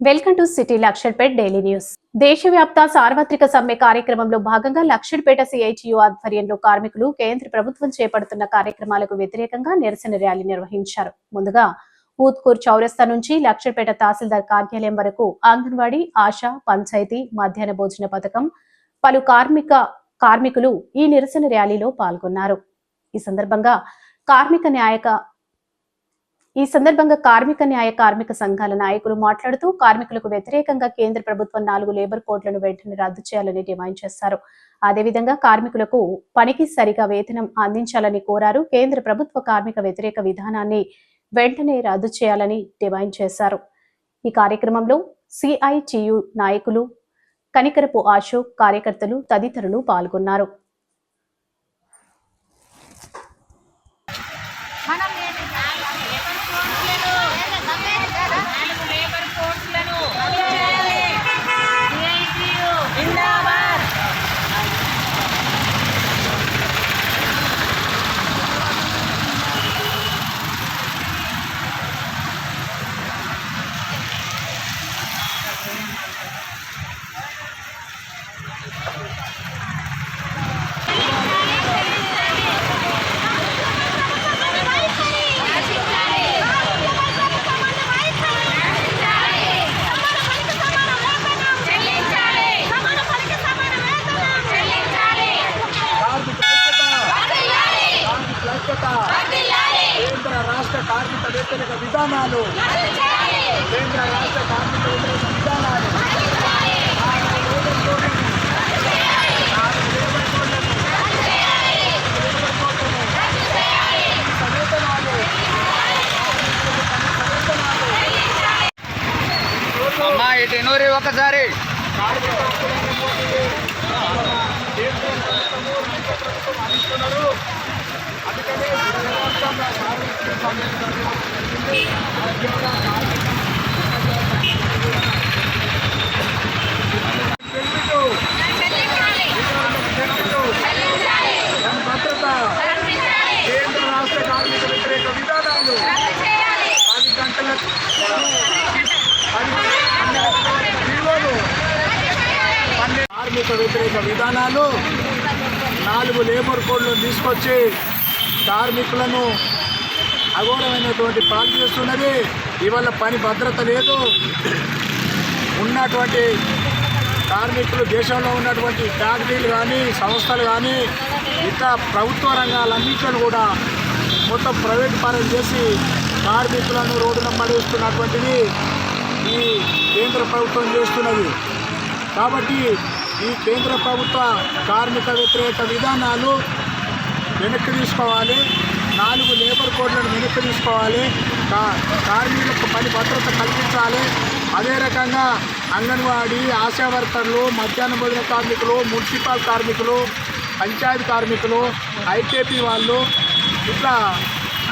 Welcome to city Luxettipet daily news. దేశవ్యాప్త సార్వత్రిక సమ్మె కార్యక్రమంలో భాగంగా లక్షర్పేట సిఐటియు ఆధ్వర్యంలో కార్మికులు కేంద్ర ప్రభుత్వం చేపడుతున్న కార్యక్రమాలకు వ్యతిరేకంగా నిరసన ర్యాలీ నిర్వహించారు. ముందుగా ఊత్కూర్ చౌరస్తా నుంచి లక్షర్పేట తహసీల్దార్ కార్యాలయం వరకు అంగన్వాడీ ఆశా పంచాయతీ మధ్యాహ్న భోజన పథకం పలు కార్మిక కార్మికులు ఈ నిరసన ర్యాలీలో పాల్గొన్నారు. ఈ సందర్భంగా కార్మిక న్యాయక ఈ సందర్భంగా కార్మిక న్యాయ కార్మిక సంఘాల నాయకులు మాట్లాడుతూ కార్మికులకు వ్యతిరేకంగా కేంద్ర ప్రభుత్వం నాలుగు లేబర్ కోడ్లను వెంటనే రద్దు చేయాలని డిమాండ్ చేశారు. అదేవిధంగా కార్మికులకు పనికి సరిగా వేతనం అందించాలని కోరారు. కేంద్ర ప్రభుత్వ కార్మిక వ్యతిరేక విధానాన్ని వెంటనే రద్దు చేయాలని డిమాండ్ చేశారు. ఈ కార్యక్రమంలో సిఐటియు నాయకులు కనికరపు అశోక్ కార్యకర్తలు తదితరులు పాల్గొన్నారు మనం ఏంటి? లేబర్ కోడ్లను నాలుగు లేబర్ కోడ్లను CITU జిందాబాద్ కేంద్ర రాష్ట్ర కార్మిక వ్యతిరేక విధానాలు కేంద్ర రాష్ట్ర కార్మిక విధానాలు అమ్మా ఇటు నూరి ఒకసారి బెనిఫిట్ విధానాలు. కార్మిక వ్యతిరేక విధానాలు. నాలుగు లేబర్ కోడ్లను తీసుకొచ్చి కార్మికులను అఘోరమైనటువంటి పాలు చేస్తున్నది. ఇవాళ పని భద్రత లేదు. ఉన్నటువంటి కార్మికులు దేశంలో ఉన్నటువంటి ఫ్యాక్టరీలు కానీ సంస్థలు కానీ ఇతర ప్రభుత్వ రంగాలన్నింటిని కూడా మొత్తం ప్రైవేట్ పనులు చేసి కార్మికులను రోడ్డున పడేస్తున్నటువంటిది ఈ కేంద్ర ప్రభుత్వం చేస్తున్నది. కాబట్టి ఈ కేంద్ర ప్రభుత్వ కార్మిక వ్యతిరేక విధానాలు వెనక్కి తీసుకోవాలి. నాలుగు లేబర్ కోడ్లను వెనక్కి తీసుకోవాలి కా- కార్మికులకు పని భద్రత కల్పించాలి. అదే రకంగా అంగన్వాడీ ఆశా వర్కర్లు మధ్యాహ్న భోజన కార్మికులు మున్సిపల్ కార్మికులు పంచాయతీ కార్మికులు ఐకేపీ వాళ్ళు ఇట్లా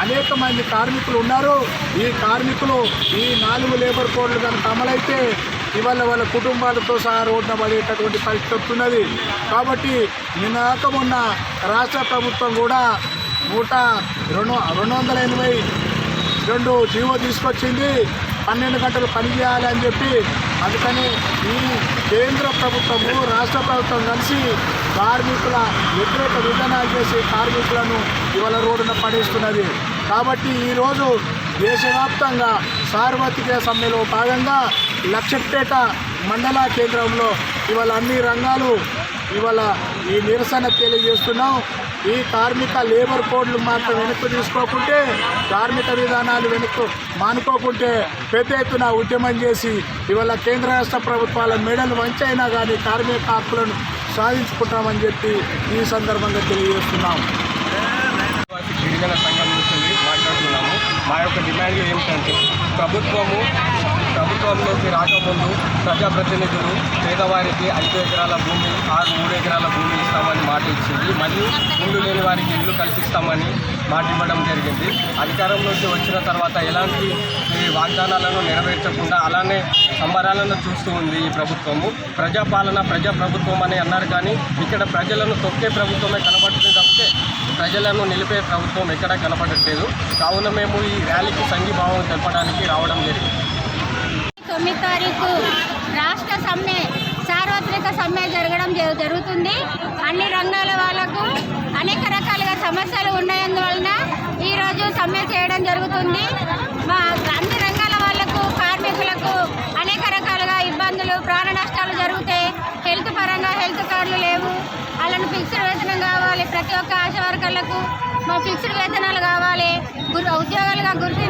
అనేక మంది కార్మికులు ఉన్నారు. ఈ కార్మికులు ఈ నాలుగు లేబర్ కోడ్లు కనుక అమలైతే ఇవాళ వాళ్ళ కుటుంబాలతో సహా రోడ్డున పడేటటువంటి పరిస్థితి వస్తున్నది. కాబట్టి నినాక మొన్న రాష్ట్ర ప్రభుత్వం కూడా నూట రెండు రెండు వందల ఎనభై రెండు జీవో తీసుకొచ్చింది. పన్నెండు గంటలు పని చేయాలి అని చెప్పి అందుకని ఈ కేంద్ర ప్రభుత్వము రాష్ట్ర ప్రభుత్వం కలిసి కార్మికుల వ్యతిరేక విధానాలు చేసి కార్మికులను ఇవాళ రోడ్డున పడేస్తున్నది. కాబట్టి ఈరోజు దేశవ్యాప్తంగా సార్వత్రిక సమ్మెలో భాగంగా లక్షపేట మండల కేంద్రంలో ఇవాళ అన్ని రంగాలు ఇవాళ ఈ నిరసన తెలియజేస్తున్నాం. ఈ కార్మిక లేబర్ కోడ్లు మాత్రం వెనక్కి తీసుకోకుంటే కార్మిక విధానాలు వెనక్కు మానుకోకుంటే పెద్ద ఎత్తున ఉద్యమం చేసి ఇవాళ కేంద్ర రాష్ట్ర ప్రభుత్వాల మెడలు వంచైనా కానీ కార్మిక హక్కులను సాధించుకుంటామని చెప్పి ఈ సందర్భంగా తెలియజేస్తున్నాం. గిరిజన సంఘం నుంచి మాట్లాడుతున్నాము. మా యొక్క డిమాండ్ ఏమిటంటే ప్రభుత్వము ప్రభుత్వంలోకి రాకముందు ప్రజాప్రతినిధులు పేదవారికి ఐదు ఎకరాల భూమి ఆరు మూడు ఎకరాల భూమి ఇస్తామని మాట ఇచ్చింది. మరియు ఇల్లు లేని వారికి ఇల్లు కల్పిస్తామని మాట ఇవ్వడం జరిగింది. అధికారంలోకి వచ్చిన తర్వాత ఎలాంటి వాగ్దానాలను నెరవేర్చకుండా అలానే సంబరాలను చూస్తూ ఉంది ఈ ప్రభుత్వము. ప్రజాపాలన ప్రజా ప్రభుత్వం అని అన్నారు కానీ ఇక్కడ ప్రజలను తొక్కే ప్రభుత్వమే కనబడుతుంది తప్పితే ప్రజలను నిలిపే ప్రభుత్వం ఎక్కడా కనపడట్లేదు కావున మేము ఈ ర్యాలీకి సంఘీభావం తెలపడానికి రావడం జరిగింది. తొమ్మిది తారీఖు రాష్ట్ర సమ్మె సార్వత్రిక సమ్మె జరగడం జరుగుతుంది. అన్ని రంగాల వాళ్ళకు అనేక రకాలుగా సమస్యలు ఉన్నందువలన ఈరోజు సమ్మె చేయడం జరుగుతుంది. మా అన్ని రంగాల వాళ్ళకు కార్మికులకు అనేక రకాలుగా ఇబ్బందులు ప్రాణ నష్టాలు జరిగితే హెల్త్ పరంగా హెల్త్ కార్డులు లేవు. వాళ్ళని ఫిక్స్డ్ వేతనం కావాలి. ప్రతి ఒక్క ఆశ వర్కర్లకు మా ఫిక్స్డ్ వేతనాలు కావాలి. ఉద్యోగాలుగా గుర్తించాలి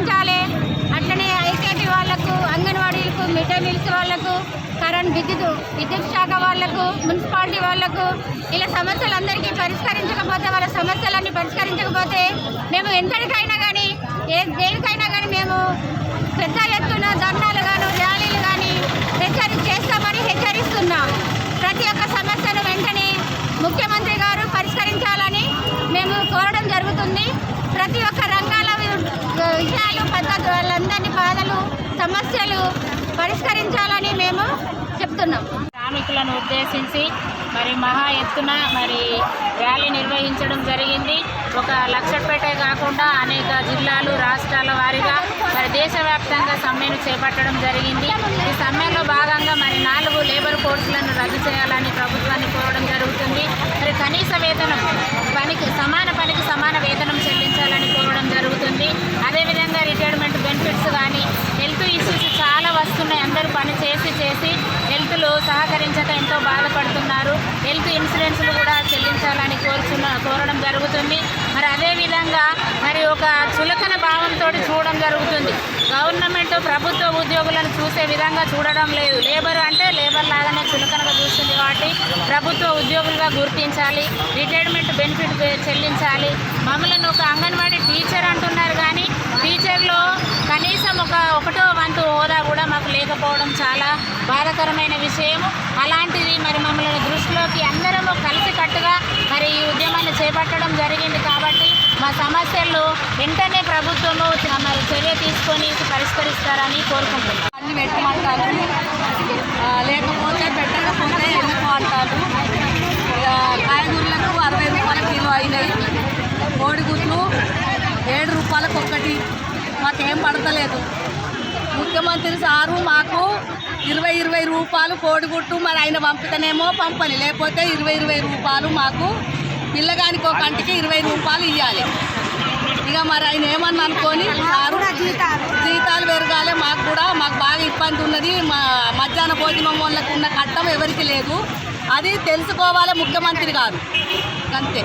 కరెంట్ విద్యుత్ విద్యుత్ శాఖ వాళ్ళకు మున్సిపాలిటీ వాళ్ళకు ఇలా సమస్యలందరికీ పరిష్కరించకపోతే వాళ్ళ సమస్యలన్నీ పరిష్కరించకపోతే మేము ఎంతటికైనా కానీ ఏ దేనికైనా కానీ మేము పెద్ద ఎత్తున ధర్నాలు కానీ ర్యాలీలు కానీ హెచ్చరి చేస్తామని హెచ్చరిస్తున్నాం. ప్రతి ఒక్క సమస్యను వెంటనే ముఖ్యమంత్రి గారు పరిష్కరించాలని మేము కోరడం జరుగుతుంది. ప్రతి ఒక్క రంగాల విషయాలు పద్ధతి వాళ్ళందరినీ బాధలు సమస్యలు పరిష్కరించాలని మేము చెప్తున్నాం. శ్రామికులను ఉద్దేశించి మరి మహా ఎత్తున మరి ర్యాలీ నిర్వహించడం జరిగింది. ఒక లక్షపేటే కాకుండా అనేక జిల్లాలు రాష్ట్రాల వారీగా మరి దేశవ్యాప్తంగా సమ్మెను చేపట్టడం జరిగింది. ఈ సమ్మెలో భాగంగా మరి నాలుగు లేబర్ కోర్సులను రద్దు చేయాలని ప్రభుత్వాన్ని కోరడం జరుగుతుంది. మరి కనీస వేతనం పనికి సమాన పనికి సమాన వేతనం చెల్లించాలని కోరడం జరుగుతుంది అదేవిధంగా రిటైర్మెంట్ బెనిఫిట్స్ కానీ హెల్త్ ఇష్యూస్ చాలా వస్తున్నాయి అందరూ పని చేసి చేసి హెల్త్లో సహకరించక ఎంతో బాధపడుతున్నారు హెల్త్ ఇన్సూరెన్స్లు కూడా చెల్లించాలని కోరుచున్న కోరడం జరుగుతుంది. మరి అదేవిధంగా మరి ఒక చులకన భావంతో చూడడం జరుగుతుంది. గవర్నమెంట్ ప్రభుత్వ ఉద్యోగులను చూసే విధంగా చూడడం లేదు. లేబర్ అంటే లేబర్ లాగానే చులకనగా చూస్తుంది కాబట్టి ప్రభుత్వ ఉద్యోగులుగా గుర్తించాలి. రిటైర్మెంట్ బెనిఫిట్ చెల్లించాలి. మమ్మల్ని ఒక అంగన్వాడీ టీచర్ అంటున్నారు కానీ టీచర్లో కనీసం ఒక ఒకటో వంతు హోదా కూడా మాకు లేకపోవడం చాలా బాధాకరమైన విషయము అలాంటిది మరి మమ్మల్ని దృష్టిలోకి అందరము కలిసికట్టుగా మరి ఈ ఉద్యమాన్ని చేపట్టడం జరిగింది కాబట్టి మా సమస్యలు వెంటనే ప్రభుత్వము మరి చర్య తీసుకొని పరిష్కరిస్తారని కోరుకుంటున్నాం. అన్ని పెట్టమంటారు. లేకపోతే పెట్టకపోతే ఎందుకు అంటారు? కాయగూరలకు అరవై రూపాయల కిలో అయినాయి. కోడిగుడ్లు ఏడు రూపాయలకు ఒకటి. మాకేం పడతలేదు. ముఖ్యమంత్రి సారు మాకు ఇరవై ఇరవై రూపాయలు కోడిగుడ్డు మరి ఆయన పంపితేనేమో పంపని. లేకపోతే ఇరవై ఇరవై రూపాయలు మాకు పిల్లగానికి ఒక కంటికి ఇరవై రూపాయలు ఇవ్వాలి ఇక మరి ఆయన ఏమన్నా అనుకొని సారు జీతాలు పెరగాలి. మాకు కూడా మాకు బాగా ఇబ్బంది ఉన్నది. మా మధ్యాహ్న భోజనం వాళ్ళకు ఉన్న కట్టం ఎవరికి లేదు. అది తెలుసుకోవాలి ముఖ్యమంత్రి గారు. అంతే.